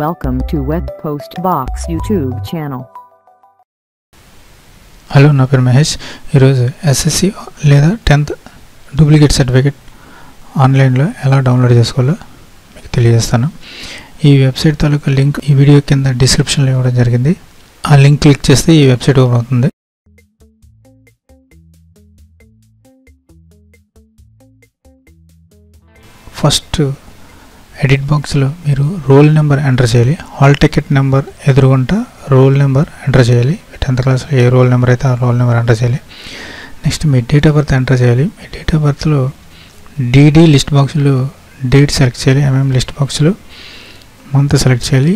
Welcome to Web Post Box YouTube channel. Hello నా పేరు మహేష్. ఈరోజు ఎస్ఎస్సి లేదా టెన్త్ డూప్లికేట్ సర్టిఫికేట్ ఆన్లైన్లో ఎలా డౌన్లోడ్ చేసుకోవాలో మీకు తెలియజేస్తాను. ఈ వెబ్సైట్ తాలూకా లింక్ ఈ వీడియో కింద డిస్క్రిప్షన్లో ఇవ్వడం జరిగింది. ఆ లింక్ క్లిక్ చేస్తే ఈ వెబ్సైట్ ఓపెన్ అవుతుంది. ఫస్ట్ ఎడిట్ బాక్స్లో మీరు రోల్ నెంబర్ ఎంటర్ చేయాలి. హాల్ టికెట్ నెంబర్ ఎదురుగుంట రోల్ నెంబర్ ఎంటర్ చేయాలి. టెన్త్ క్లాస్లో ఏ రోల్ నెంబర్ అయితే ఆ రోల్ నెంబర్ ఎంటర్ చేయాలి. నెక్స్ట్ మీ డేట్ ఆఫ్ బర్త్ ఎంటర్ చేయాలి. మీ డేట్ ఆఫ్ బర్త్లో డీడీ లిస్ట్ బాక్స్లో డేట్ సెలెక్ట్ చేయాలి. ఎంఎం లిస్ట్ బాక్స్లో మంత్ సెలెక్ట్ చేయాలి.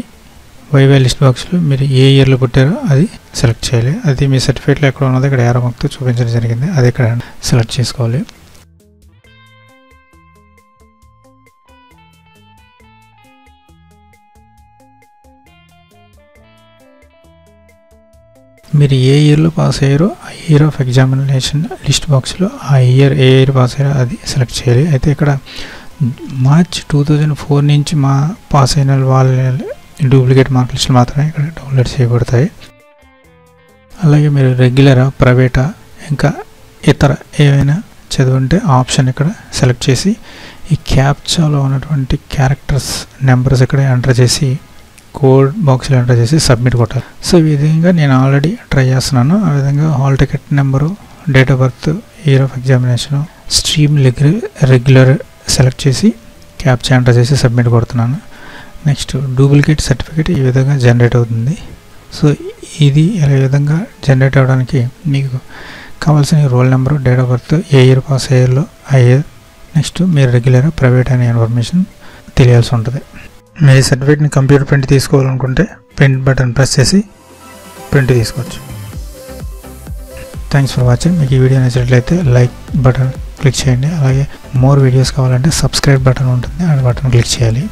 వైవై లిస్ట్ బాక్స్లో మీరు ఏ ఇయర్లో పుట్టారో అది సెలెక్ట్ చేయాలి. అది మీ సర్టిఫికేట్లో ఎక్కడ ఉన్నదో ఇక్కడ ఏరో మాకు చూపించడం జరిగింది. అది ఇక్కడ సెలెక్ట్ చేసుకోవాలి. మీరు ఏ ఇయర్లో పాస్ అయ్యారో ఆ ఇయర్ ఆఫ్ ఎగ్జామినేషన్ లిస్ట్ బాక్స్లో ఆ ఇయర్ ఏ ఇయర్ పాస్ అయ్యారో అది సెలెక్ట్ చేయాలి. అయితే ఇక్కడ మార్చ్ టూ థౌజండ్ ఫోర్ నుంచి మా పాస్ అయిన వాళ్ళ డూప్లికేట్ మార్క్ లిస్టులు మాత్రమే ఇక్కడ డౌన్లోడ్ చేయబడతాయి. అలాగే మీరు రెగ్యులరా ప్రైవేటా ఇంకా ఇతర ఏవైనా చదువుంటే ఆప్షన్ ఇక్కడ సెలెక్ట్ చేసి ఈ క్యాప్చాలో ఉన్నటువంటి క్యారెక్టర్స్ నెంబర్స్ ఇక్కడ ఎంటర్ చేసి కోడ్ బాక్స్లో ఎంటర్ చేసి సబ్మిట్ కొట్టాలి. సో ఈ విధంగా నేను ఆల్రెడీ ట్రై చేస్తున్నాను. ఆ విధంగా hall ticket number date of birth year of examination stream regular select చేసి క్యాప్చా ఎంటర్ చేసి సబ్మిట్ కొడుతున్నాను. నెక్స్ట్ డూప్లికేట్ సర్టిఫికేట్ ఈ విధంగా జనరేట్ అవుతుంది. సో ఇది ఈ విధంగా జనరేట్ అవ్వడానికి మీకు కావాల్సిన roll number date of birth A year pass అయ్యర్లో అయ్యర్ ఇయర్ నెక్స్ట్ మీరు రెగ్యులర్ ప్రైవేట్ అనే ఇన్ఫర్మేషన్ తెలియాల్సి ఉంటుంది. మీ సర్టిఫికేట్ని కంప్యూటర్ ప్రింట్ తీసుకోవాలనుకుంటే ప్రింట్ బటన్ ప్రెస్ చేసి ప్రింట్ తీసుకోవచ్చు. థ్యాంక్స్ ఫర్ వాచింగ్ మీకు ఈ వీడియో నచ్చినట్లయితే లైక్ బటన్ క్లిక్ చేయండి. అలాగే మోర్ వీడియోస్ కావాలంటే సబ్స్క్రైబ్ బటన్ ఉంటుంది. ఆ బటన్ క్లిక్ చేయాలి.